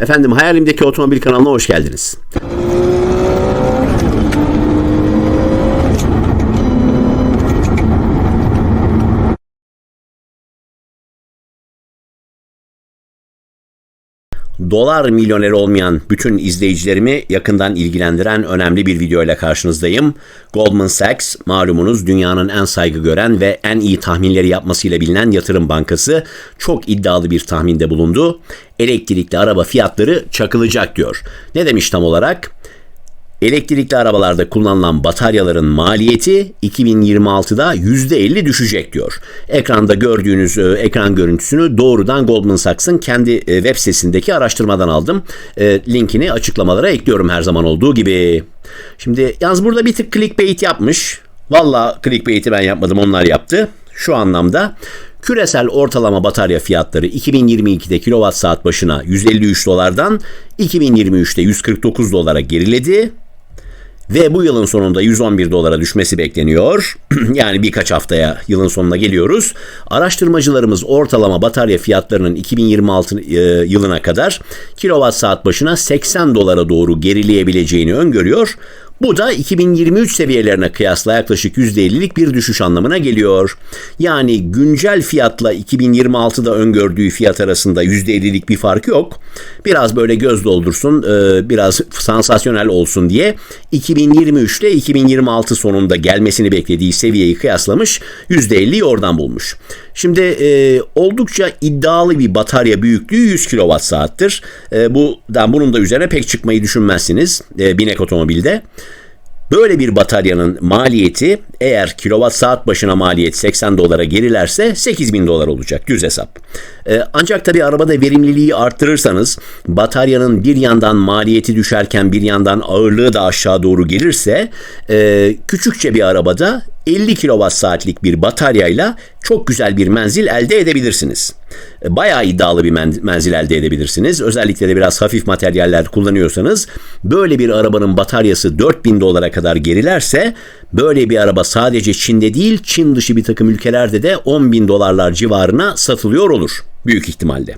Efendim Hayalimdeki Otomobil kanalına hoş geldiniz. Dolar milyoneri olmayan bütün izleyicilerimi yakından ilgilendiren önemli bir video ile karşınızdayım. Goldman Sachs malumunuz dünyanın en saygı gören ve en iyi tahminleri yapmasıyla bilinen yatırım bankası çok iddialı bir tahminde bulundu. Elektrikli araba fiyatları çakılacak diyor. Ne demiş tam olarak? Elektrikli arabalarda kullanılan bataryaların maliyeti 2026'da %50 düşecek diyor. Ekranda gördüğünüz e, ekran görüntüsünü doğrudan Goldman Sachs'ın kendi e, web sitesindeki araştırmadan aldım. E, linkini açıklamalara ekliyorum her zaman olduğu gibi. Şimdi yalnız burada bir tık clickbait yapmış. Valla clickbait'i ben yapmadım onlar yaptı. Şu anlamda küresel ortalama batarya fiyatları 2022'de kilowatt saat başına 153 dolardan 2023'te 149 dolara geriledi ve bu yılın sonunda 111 dolara düşmesi bekleniyor. yani birkaç haftaya yılın sonuna geliyoruz. Araştırmacılarımız ortalama batarya fiyatlarının 2026 e, yılına kadar kilowatt saat başına 80 dolara doğru gerileyebileceğini öngörüyor. Bu da 2023 seviyelerine kıyasla yaklaşık %50'lik bir düşüş anlamına geliyor. Yani güncel fiyatla 2026'da öngördüğü fiyat arasında %50'lik bir fark yok. Biraz böyle göz doldursun, e, biraz sansasyonel olsun diye 2023 ile 2026 sonunda gelmesini beklediği seviyeyi kıyaslamış, %50'yi oradan bulmuş. Şimdi e, oldukça iddialı bir batarya büyüklüğü 100 kWh saattir. E, bu, bunun da üzerine pek çıkmayı düşünmezsiniz e, binek otomobilde. Böyle bir bataryanın maliyeti eğer kilowatt saat başına maliyet 80 dolara gerilerse 8 bin dolar olacak düz hesap. Ee, ancak tabi arabada verimliliği arttırırsanız bataryanın bir yandan maliyeti düşerken bir yandan ağırlığı da aşağı doğru gelirse e, küçükçe bir arabada 50 kWh saatlik bir bataryayla çok güzel bir menzil elde edebilirsiniz. E, bayağı iddialı bir menzil elde edebilirsiniz. Özellikle de biraz hafif materyaller kullanıyorsanız böyle bir arabanın bataryası 4000 dolara kadar gerilerse böyle bir araba sadece Çin'de değil Çin dışı bir takım ülkelerde de 10 bin dolarlar civarına satılıyor olur büyük ihtimalle.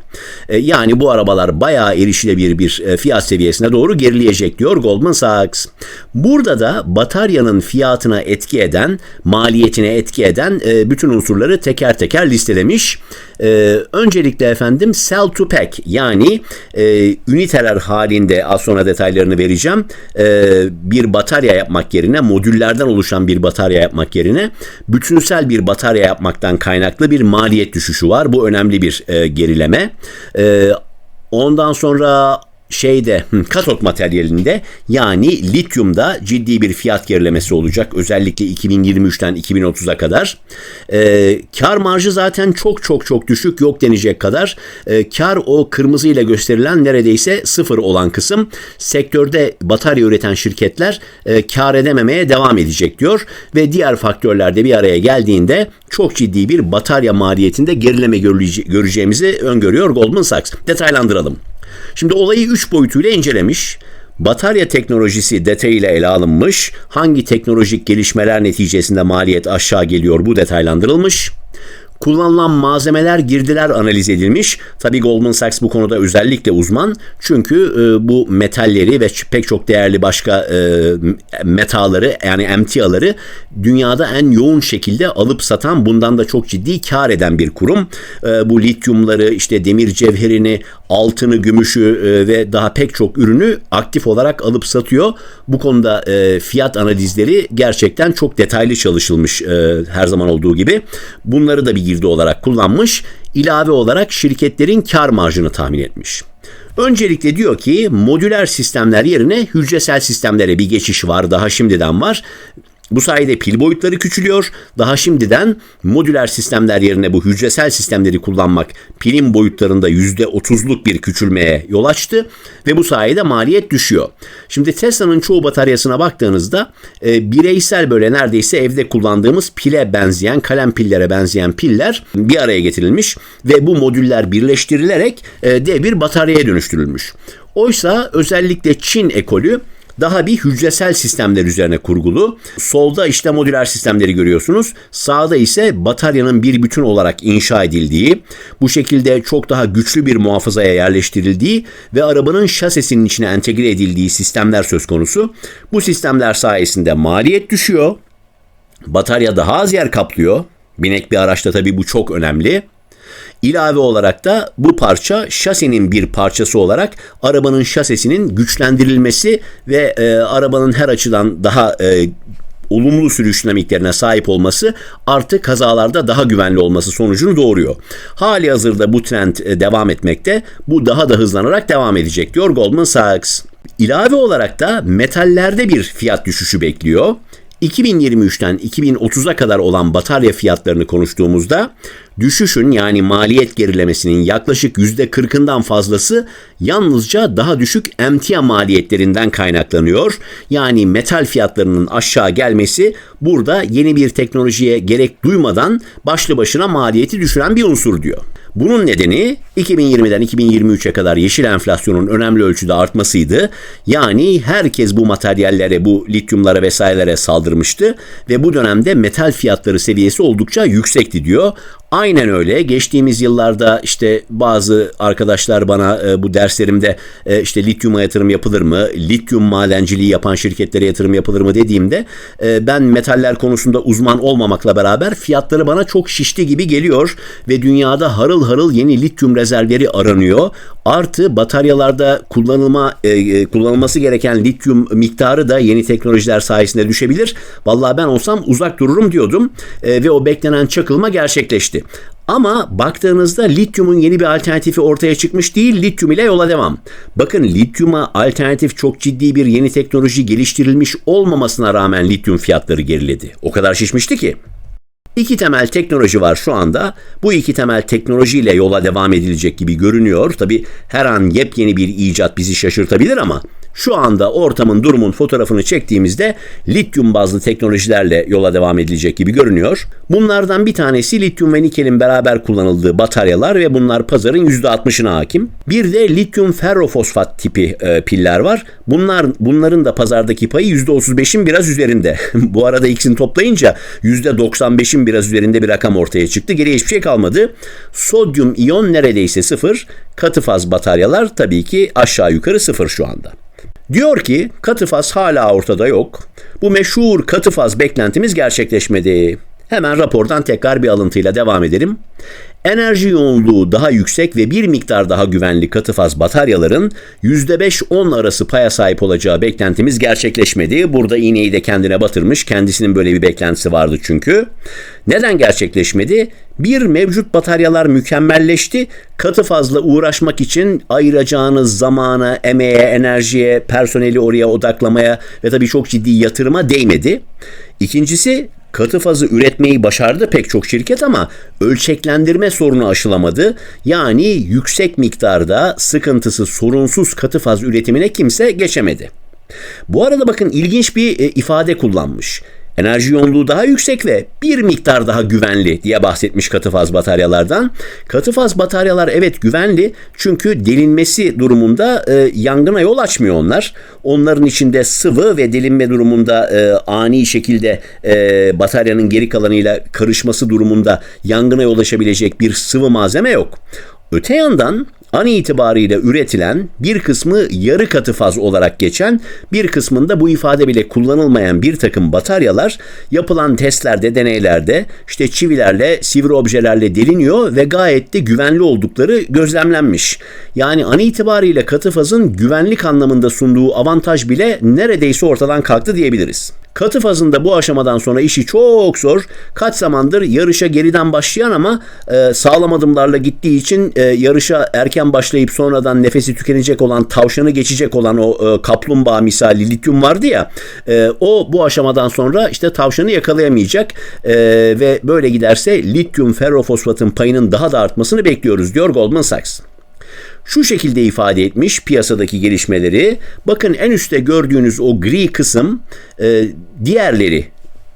E, yani bu arabalar bayağı erişilebilir bir e, fiyat seviyesine doğru gerileyecek diyor Goldman Sachs. Burada da bataryanın fiyatına etki eden, maliyetine etki eden e, bütün unsurları teker teker listelemiş. Öncelikle efendim sell to pack yani üniteler halinde az sonra detaylarını vereceğim. Bir batarya yapmak yerine modüllerden oluşan bir batarya yapmak yerine bütünsel bir batarya yapmaktan kaynaklı bir maliyet düşüşü var. Bu önemli bir gerileme. E, ondan sonra şeyde katot materyalinde yani lityumda ciddi bir fiyat gerilemesi olacak. Özellikle 2023'ten 2030'a kadar. E, kar marjı zaten çok çok çok düşük yok denecek kadar. E, kar o kırmızı ile gösterilen neredeyse sıfır olan kısım. Sektörde batarya üreten şirketler e, kar edememeye devam edecek diyor. Ve diğer faktörler de bir araya geldiğinde çok ciddi bir batarya maliyetinde gerileme göreceğimizi öngörüyor Goldman Sachs. Detaylandıralım. Şimdi olayı üç boyutuyla incelemiş. Batarya teknolojisi detayıyla ele alınmış. Hangi teknolojik gelişmeler neticesinde maliyet aşağı geliyor bu detaylandırılmış. Kullanılan malzemeler, girdiler analiz edilmiş. Tabii Goldman Sachs bu konuda özellikle uzman. Çünkü e, bu metalleri ve pek çok değerli başka e, metaları yani emtiaları dünyada en yoğun şekilde alıp satan, bundan da çok ciddi kar eden bir kurum. E, bu lityumları, işte demir cevherini, altını, gümüşü e, ve daha pek çok ürünü aktif olarak alıp satıyor. Bu konuda e, fiyat analizleri gerçekten çok detaylı çalışılmış e, her zaman olduğu gibi. Bunları da bir girdi olarak kullanmış, ilave olarak şirketlerin kar marjını tahmin etmiş. Öncelikle diyor ki modüler sistemler yerine hücresel sistemlere bir geçiş var daha şimdiden var bu sayede pil boyutları küçülüyor. Daha şimdiden modüler sistemler yerine bu hücresel sistemleri kullanmak pilin boyutlarında %30'luk bir küçülmeye yol açtı ve bu sayede maliyet düşüyor. Şimdi Tesla'nın çoğu bataryasına baktığınızda e, bireysel böyle neredeyse evde kullandığımız pile benzeyen, kalem pillere benzeyen piller bir araya getirilmiş ve bu modüller birleştirilerek e, dev bir bataryaya dönüştürülmüş. Oysa özellikle Çin ekolü daha bir hücresel sistemler üzerine kurgulu. Solda işte modüler sistemleri görüyorsunuz. Sağda ise bataryanın bir bütün olarak inşa edildiği, bu şekilde çok daha güçlü bir muhafazaya yerleştirildiği ve arabanın şasesinin içine entegre edildiği sistemler söz konusu. Bu sistemler sayesinde maliyet düşüyor. Batarya daha az yer kaplıyor. Binek bir araçta tabii bu çok önemli. İlave olarak da bu parça şasinin bir parçası olarak arabanın şasesinin güçlendirilmesi ve e, arabanın her açıdan daha e, olumlu sürüş dinamiklerine sahip olması artı kazalarda daha güvenli olması sonucunu doğuruyor. Hali hazırda bu trend e, devam etmekte. Bu daha da hızlanarak devam edecek diyor Goldman Sachs. İlave olarak da metallerde bir fiyat düşüşü bekliyor. 2023'ten 2030'a kadar olan batarya fiyatlarını konuştuğumuzda düşüşün yani maliyet gerilemesinin yaklaşık %40'ından fazlası yalnızca daha düşük emtia maliyetlerinden kaynaklanıyor. Yani metal fiyatlarının aşağı gelmesi burada yeni bir teknolojiye gerek duymadan başlı başına maliyeti düşüren bir unsur diyor. Bunun nedeni 2020'den 2023'e kadar yeşil enflasyonun önemli ölçüde artmasıydı. Yani herkes bu materyallere, bu lityumlara vesairelere saldırmıştı ve bu dönemde metal fiyatları seviyesi oldukça yüksekti diyor. Aynen öyle. Geçtiğimiz yıllarda işte bazı arkadaşlar bana e, bu derslerimde e, işte lityuma yatırım yapılır mı, lityum madenciliği yapan şirketlere yatırım yapılır mı dediğimde e, ben metaller konusunda uzman olmamakla beraber fiyatları bana çok şişti gibi geliyor ve dünyada harıl harıl yeni lityum rezervleri aranıyor. Artı bataryalarda kullanılma e, e, kullanılması gereken lityum miktarı da yeni teknolojiler sayesinde düşebilir. Vallahi ben olsam uzak dururum diyordum e, ve o beklenen çakılma gerçekleşti. Ama baktığınızda lityumun yeni bir alternatifi ortaya çıkmış değil, lityum ile yola devam. Bakın lityuma alternatif çok ciddi bir yeni teknoloji geliştirilmiş olmamasına rağmen lityum fiyatları geriledi. O kadar şişmişti ki. İki temel teknoloji var şu anda. Bu iki temel teknolojiyle yola devam edilecek gibi görünüyor. Tabi her an yepyeni bir icat bizi şaşırtabilir ama şu anda ortamın durumun fotoğrafını çektiğimizde lityum bazlı teknolojilerle yola devam edilecek gibi görünüyor. Bunlardan bir tanesi lityum ve nikelin beraber kullanıldığı bataryalar ve bunlar pazarın %60'ına hakim. Bir de lityum ferrofosfat tipi e, piller var. Bunlar bunların da pazardaki payı %35'in biraz üzerinde. Bu arada ikisini toplayınca %95'in biraz üzerinde bir rakam ortaya çıktı. Geriye hiçbir şey kalmadı. Sodyum iyon neredeyse sıfır. Katı faz bataryalar tabii ki aşağı yukarı sıfır şu anda. Diyor ki katı faz hala ortada yok. Bu meşhur katı faz beklentimiz gerçekleşmedi. Hemen rapordan tekrar bir alıntıyla devam edelim. Enerji yoğunluğu daha yüksek ve bir miktar daha güvenli katı faz bataryaların %5-10 arası paya sahip olacağı beklentimiz gerçekleşmedi. Burada iğneyi de kendine batırmış. Kendisinin böyle bir beklentisi vardı çünkü. Neden gerçekleşmedi? Bir mevcut bataryalar mükemmelleşti. Katı fazla uğraşmak için ayıracağınız zamana, emeğe, enerjiye, personeli oraya odaklamaya ve tabii çok ciddi yatırıma değmedi. İkincisi Katı fazı üretmeyi başardı pek çok şirket ama ölçeklendirme sorunu aşılamadı. Yani yüksek miktarda sıkıntısı sorunsuz katı faz üretimine kimse geçemedi. Bu arada bakın ilginç bir e, ifade kullanmış enerji yoğunluğu daha yüksek ve bir miktar daha güvenli diye bahsetmiş katı faz bataryalardan. Katı faz bataryalar evet güvenli çünkü delinmesi durumunda e, yangına yol açmıyor onlar. Onların içinde sıvı ve delinme durumunda e, ani şekilde e, bataryanın geri kalanıyla karışması durumunda yangına yol açabilecek bir sıvı malzeme yok. Öte yandan an itibariyle üretilen bir kısmı yarı katı faz olarak geçen bir kısmında bu ifade bile kullanılmayan bir takım bataryalar yapılan testlerde deneylerde işte çivilerle sivri objelerle deliniyor ve gayet de güvenli oldukları gözlemlenmiş. Yani an itibariyle katı fazın güvenlik anlamında sunduğu avantaj bile neredeyse ortadan kalktı diyebiliriz. Katı fazında bu aşamadan sonra işi çok zor. Kaç zamandır yarışa geriden başlayan ama e, sağlam adımlarla gittiği için e, yarışa erken başlayıp sonradan nefesi tükenecek olan tavşanı geçecek olan o e, kaplumbağa misali lityum vardı ya e, o bu aşamadan sonra işte tavşanı yakalayamayacak e, ve böyle giderse lityum ferrofosfatın payının daha da artmasını bekliyoruz diyor Goldman Sachs şu şekilde ifade etmiş piyasadaki gelişmeleri. Bakın en üstte gördüğünüz o gri kısım e, diğerleri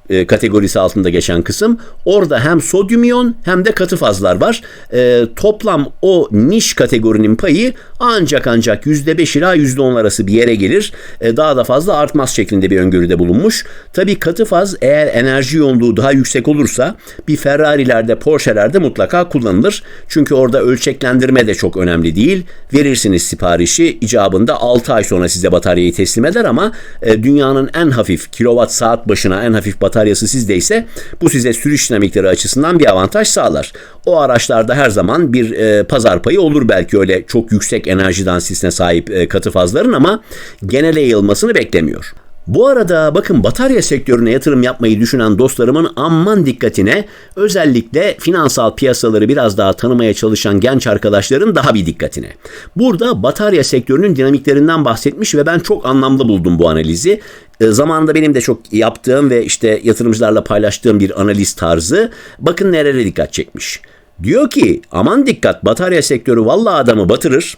e, kategorisi altında geçen kısım. Orada hem sodyum iyon hem de katı fazlar var. E, toplam o niş kategorinin payı ancak ancak %5 ila %10 arası bir yere gelir. E, daha da fazla artmaz şeklinde bir öngörüde bulunmuş. Tabii katı faz eğer enerji yoğunluğu daha yüksek olursa bir Ferrari'lerde, Porsche'lerde mutlaka kullanılır. Çünkü orada ölçeklendirme de çok önemli değil. Verirsiniz siparişi icabında 6 ay sonra size bataryayı teslim eder ama e, dünyanın en hafif kilowatt saat başına en hafif bataryası sizdeyse bu size sürüş dinamikleri açısından bir avantaj sağlar. O araçlarda her zaman bir e, pazar payı olur belki öyle çok yüksek enerji densitesine sahip e, katı fazların ama genele yayılmasını beklemiyor. Bu arada bakın batarya sektörüne yatırım yapmayı düşünen dostlarımın amman dikkatine özellikle finansal piyasaları biraz daha tanımaya çalışan genç arkadaşların daha bir dikkatine. Burada batarya sektörünün dinamiklerinden bahsetmiş ve ben çok anlamlı buldum bu analizi. E, zamanında benim de çok yaptığım ve işte yatırımcılarla paylaştığım bir analiz tarzı. Bakın nerelere dikkat çekmiş. Diyor ki aman dikkat batarya sektörü vallahi adamı batırır.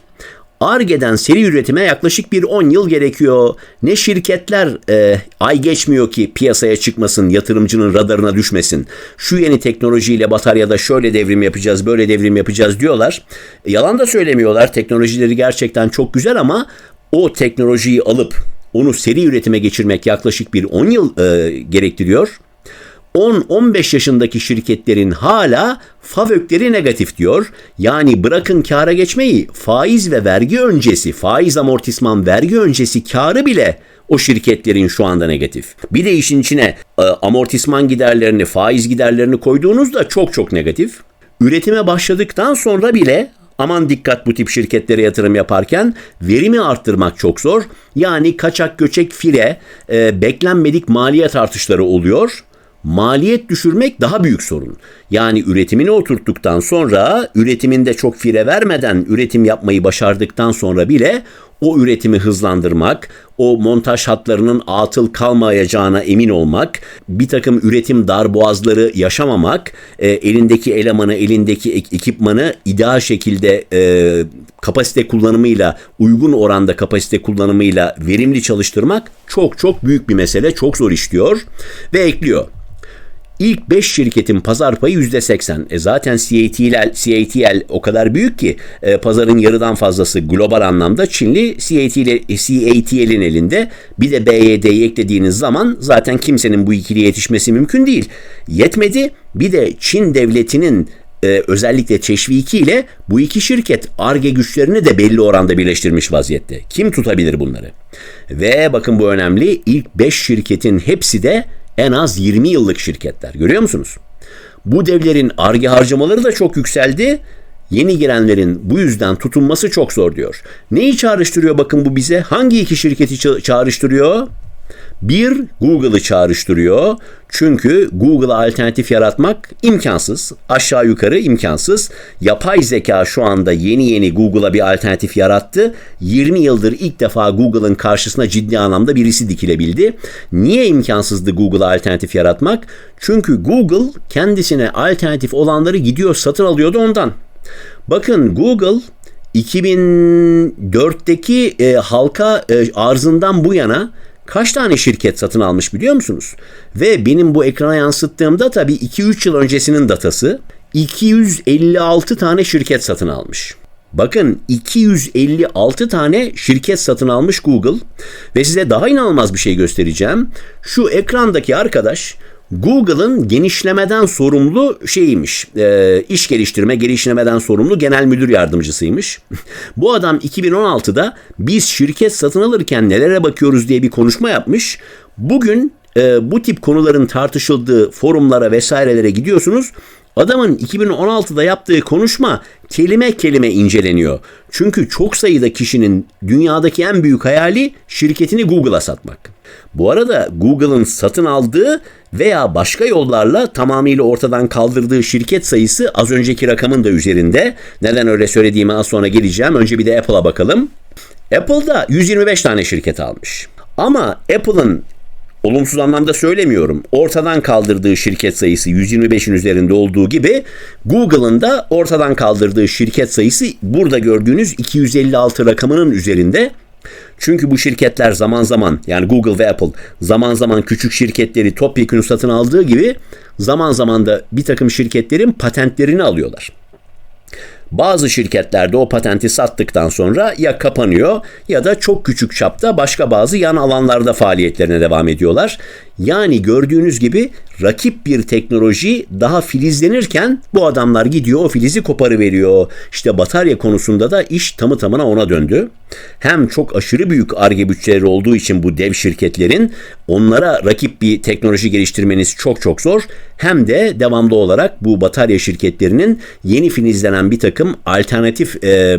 Arge'den seri üretime yaklaşık bir 10 yıl gerekiyor. Ne şirketler e, ay geçmiyor ki piyasaya çıkmasın, yatırımcının radarına düşmesin. Şu yeni teknolojiyle bataryada şöyle devrim yapacağız, böyle devrim yapacağız diyorlar. E, yalan da söylemiyorlar. Teknolojileri gerçekten çok güzel ama o teknolojiyi alıp onu seri üretime geçirmek yaklaşık bir 10 yıl e, gerektiriyor. 10-15 yaşındaki şirketlerin hala FAVÖK'leri negatif diyor. Yani bırakın kâra geçmeyi faiz ve vergi öncesi, faiz amortisman vergi öncesi karı bile o şirketlerin şu anda negatif. Bir de işin içine e, amortisman giderlerini, faiz giderlerini koyduğunuzda çok çok negatif. Üretime başladıktan sonra bile aman dikkat bu tip şirketlere yatırım yaparken verimi arttırmak çok zor. Yani kaçak göçek fire, e, beklenmedik maliyet artışları oluyor maliyet düşürmek daha büyük sorun. Yani üretimini oturttuktan sonra üretiminde çok fire vermeden üretim yapmayı başardıktan sonra bile o üretimi hızlandırmak, o montaj hatlarının atıl kalmayacağına emin olmak, bir takım üretim darboğazları yaşamamak, e, elindeki elemanı, elindeki ekipmanı ideal şekilde e, kapasite kullanımıyla, uygun oranda kapasite kullanımıyla verimli çalıştırmak çok çok büyük bir mesele, çok zor işliyor ve ekliyor. İlk 5 şirketin pazar payı %80. E zaten CATL, CATL o kadar büyük ki e, pazarın yarıdan fazlası global anlamda Çinli CATL, CATL'in elinde. Bir de BYD'yi eklediğiniz zaman zaten kimsenin bu ikiliye yetişmesi mümkün değil. Yetmedi bir de Çin devletinin e, özellikle teşvikiyle bu iki şirket ARGE güçlerini de belli oranda birleştirmiş vaziyette. Kim tutabilir bunları? Ve bakın bu önemli ilk 5 şirketin hepsi de en az 20 yıllık şirketler. Görüyor musunuz? Bu devlerin arge harcamaları da çok yükseldi. Yeni girenlerin bu yüzden tutunması çok zor diyor. Neyi çağrıştırıyor bakın bu bize? Hangi iki şirketi çağrıştırıyor? Bir, Google'ı çağrıştırıyor. Çünkü Google'a alternatif yaratmak imkansız. Aşağı yukarı imkansız. Yapay zeka şu anda yeni yeni Google'a bir alternatif yarattı. 20 yıldır ilk defa Google'ın karşısına ciddi anlamda birisi dikilebildi. Niye imkansızdı Google'a alternatif yaratmak? Çünkü Google kendisine alternatif olanları gidiyor satın alıyordu ondan. Bakın Google 2004'teki e, halka e, arzından bu yana kaç tane şirket satın almış biliyor musunuz? Ve benim bu ekrana yansıttığımda tabii 2-3 yıl öncesinin datası 256 tane şirket satın almış. Bakın 256 tane şirket satın almış Google ve size daha inanılmaz bir şey göstereceğim. Şu ekrandaki arkadaş Google'ın genişlemeden sorumlu şeyiymiş. E, iş geliştirme, geliştirmeden sorumlu genel müdür yardımcısıymış. Bu adam 2016'da biz şirket satın alırken nelere bakıyoruz diye bir konuşma yapmış. Bugün e, bu tip konuların tartışıldığı forumlara vesairelere gidiyorsunuz. Adamın 2016'da yaptığı konuşma kelime kelime inceleniyor. Çünkü çok sayıda kişinin dünyadaki en büyük hayali şirketini Google'a satmak. Bu arada Google'ın satın aldığı veya başka yollarla tamamıyla ortadan kaldırdığı şirket sayısı az önceki rakamın da üzerinde. Neden öyle söylediğime az sonra geleceğim. Önce bir de Apple'a bakalım. Apple'da 125 tane şirket almış. Ama Apple'ın olumsuz anlamda söylemiyorum. Ortadan kaldırdığı şirket sayısı 125'in üzerinde olduğu gibi Google'ın da ortadan kaldırdığı şirket sayısı burada gördüğünüz 256 rakamının üzerinde. Çünkü bu şirketler zaman zaman yani Google ve Apple zaman zaman küçük şirketleri topyekun satın aldığı gibi zaman zaman da bir takım şirketlerin patentlerini alıyorlar. Bazı şirketlerde o patenti sattıktan sonra ya kapanıyor ya da çok küçük çapta başka bazı yan alanlarda faaliyetlerine devam ediyorlar. Yani gördüğünüz gibi rakip bir teknoloji daha filizlenirken bu adamlar gidiyor o filizi koparıveriyor. İşte batarya konusunda da iş tamı tamına ona döndü. Hem çok aşırı büyük arge bütçeleri olduğu için bu dev şirketlerin onlara rakip bir teknoloji geliştirmeniz çok çok zor. Hem de devamlı olarak bu batarya şirketlerinin yeni filizlenen bir takım alternatif e,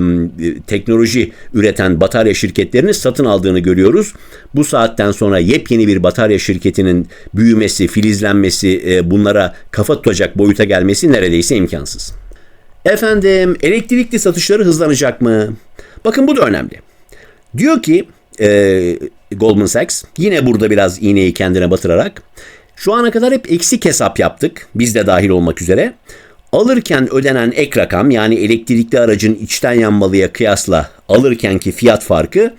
teknoloji üreten batarya şirketlerini satın aldığını görüyoruz. Bu saatten sonra yepyeni bir batarya şirketinin büyümesi, filizlenmesi, e, bunlara kafa tutacak boyuta gelmesi neredeyse imkansız. Efendim elektrikli satışları hızlanacak mı? Bakın bu da önemli. Diyor ki e, Goldman Sachs yine burada biraz iğneyi kendine batırarak şu ana kadar hep eksik hesap yaptık biz de dahil olmak üzere. Alırken ödenen ek rakam yani elektrikli aracın içten yanmalıya kıyasla alırkenki fiyat farkı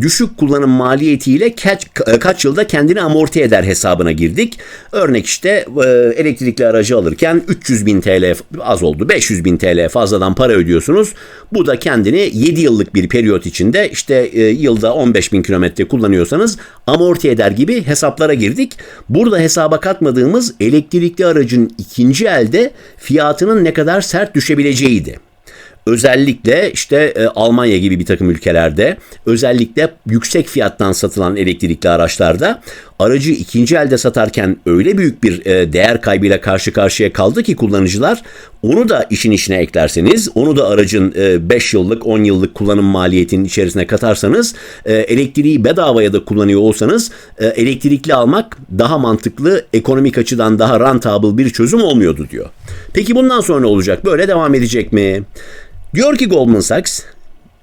düşük kullanım maliyetiyle kaç, kaç yılda kendini amorti eder hesabına girdik. Örnek işte e, elektrikli aracı alırken 300 bin TL az oldu 500 bin TL fazladan para ödüyorsunuz. Bu da kendini 7 yıllık bir periyot içinde işte e, yılda 15 bin kilometre kullanıyorsanız amorti eder gibi hesaplara girdik. Burada hesaba katmadığımız elektrikli aracın ikinci elde fiyatının ne kadar sert düşebileceğiydi özellikle işte e, Almanya gibi bir takım ülkelerde özellikle yüksek fiyattan satılan elektrikli araçlarda aracı ikinci elde satarken öyle büyük bir e, değer kaybıyla karşı karşıya kaldı ki kullanıcılar onu da işin içine eklerseniz onu da aracın 5 e, yıllık 10 yıllık kullanım maliyetinin içerisine katarsanız e, elektriği bedavaya da kullanıyor olsanız e, elektrikli almak daha mantıklı ekonomik açıdan daha rentable bir çözüm olmuyordu diyor. Peki bundan sonra ne olacak? Böyle devam edecek mi? Diyor ki Goldman Sachs,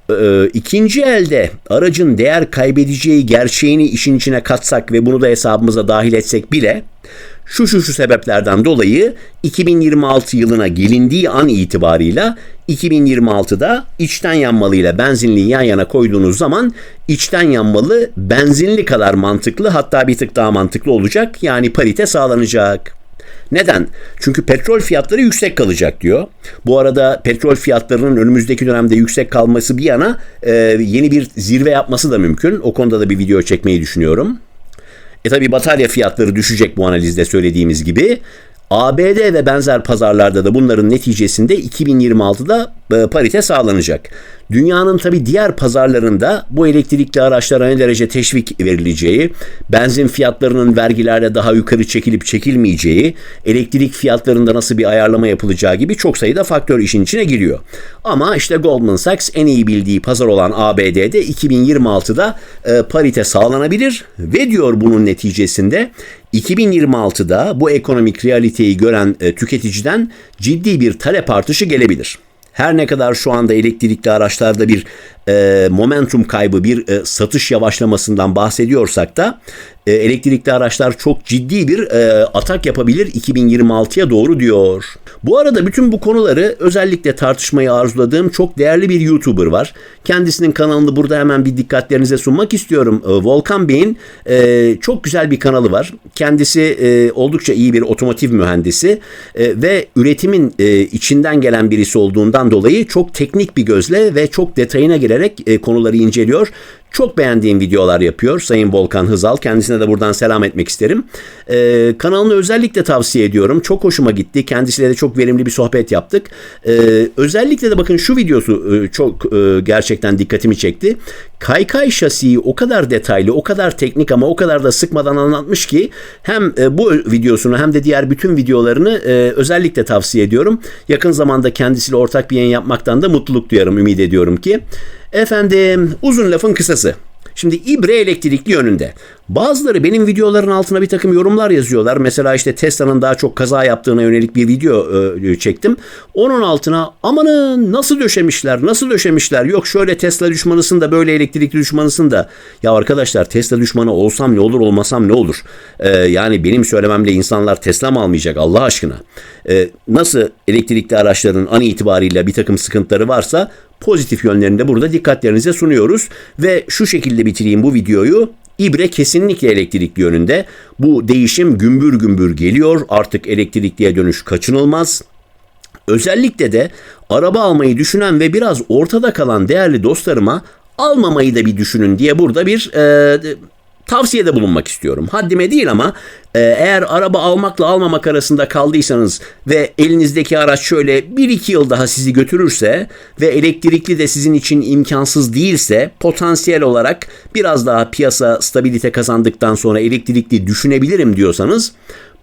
e, ikinci elde aracın değer kaybedeceği gerçeğini işin içine katsak ve bunu da hesabımıza dahil etsek bile şu şu şu sebeplerden dolayı 2026 yılına gelindiği an itibarıyla 2026'da içten yanmalı ile benzinli yan yana koyduğunuz zaman içten yanmalı benzinli kadar mantıklı hatta bir tık daha mantıklı olacak yani parite sağlanacak. Neden? Çünkü petrol fiyatları yüksek kalacak diyor. Bu arada petrol fiyatlarının önümüzdeki dönemde yüksek kalması bir yana e, yeni bir zirve yapması da mümkün. O konuda da bir video çekmeyi düşünüyorum. E tabi batarya fiyatları düşecek bu analizde söylediğimiz gibi. ABD ve benzer pazarlarda da bunların neticesinde 2026'da e, parite sağlanacak. Dünyanın tabi diğer pazarlarında bu elektrikli araçlara ne derece teşvik verileceği, benzin fiyatlarının vergilerle daha yukarı çekilip çekilmeyeceği, elektrik fiyatlarında nasıl bir ayarlama yapılacağı gibi çok sayıda faktör işin içine giriyor. Ama işte Goldman Sachs en iyi bildiği pazar olan ABD'de 2026'da e, parite sağlanabilir ve diyor bunun neticesinde 2026'da bu ekonomik realiteyi gören e, tüketiciden ciddi bir talep artışı gelebilir. Her ne kadar şu anda elektrikli araçlarda bir e, momentum kaybı, bir e, satış yavaşlamasından bahsediyorsak da e, elektrikli araçlar çok ciddi bir e, atak yapabilir 2026'ya doğru diyor. Bu arada bütün bu konuları özellikle tartışmayı arzuladığım çok değerli bir YouTuber var. Kendisinin kanalını burada hemen bir dikkatlerinize sunmak istiyorum. E, Volkan Bey'in e, çok güzel bir kanalı var. Kendisi e, oldukça iyi bir otomotiv mühendisi e, ve üretimin e, içinden gelen birisi olduğundan dolayı çok teknik bir gözle ve çok detayına girerek e, konuları inceliyor. Çok beğendiğim videolar yapıyor Sayın Volkan Hızal. Kendisine de buradan selam etmek isterim. Ee, kanalını özellikle tavsiye ediyorum. Çok hoşuma gitti. Kendisiyle de çok verimli bir sohbet yaptık. Ee, özellikle de bakın şu videosu e, çok e, gerçekten dikkatimi çekti. Kaykay şasiyi o kadar detaylı, o kadar teknik ama o kadar da sıkmadan anlatmış ki hem e, bu videosunu hem de diğer bütün videolarını özellikle tavsiye ediyorum. Yakın zamanda kendisiyle ortak bir yayın yapmaktan da mutluluk duyarım, ümit ediyorum ki. Efendim uzun lafın kısası. Şimdi ibre elektrikli yönünde. Bazıları benim videoların altına bir takım yorumlar yazıyorlar. Mesela işte Tesla'nın daha çok kaza yaptığına yönelik bir video e, çektim. Onun altına amanın nasıl döşemişler, nasıl döşemişler. Yok şöyle Tesla düşmanısın da böyle elektrikli düşmanısın da. Ya arkadaşlar Tesla düşmanı olsam ne olur olmasam ne olur. E, yani benim söylememle insanlar Tesla mı almayacak Allah aşkına. E, nasıl elektrikli araçların an itibariyle bir takım sıkıntıları varsa pozitif yönlerini de burada dikkatlerinize sunuyoruz. Ve şu şekilde bitireyim bu videoyu. İbre kesinlikle elektrikli yönünde. Bu değişim gümbür gümbür geliyor. Artık elektrikliye dönüş kaçınılmaz. Özellikle de araba almayı düşünen ve biraz ortada kalan değerli dostlarıma almamayı da bir düşünün diye burada bir e, tavsiyede bulunmak istiyorum. Haddime değil ama e, eğer araba almakla almamak arasında kaldıysanız ve elinizdeki araç şöyle 1-2 yıl daha sizi götürürse ve elektrikli de sizin için imkansız değilse potansiyel olarak biraz daha piyasa stabilite kazandıktan sonra elektrikli düşünebilirim diyorsanız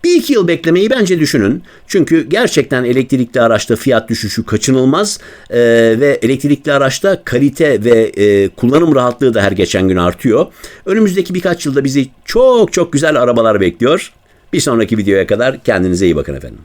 bir iki yıl beklemeyi bence düşünün. Çünkü gerçekten elektrikli araçta fiyat düşüşü kaçınılmaz Ee, ve elektrikli araçta kalite ve e, kullanım rahatlığı da her geçen gün artıyor. Önümüzdeki birkaç yılda bizi çok çok güzel arabalar bekliyor. Bir sonraki videoya kadar kendinize iyi bakın efendim.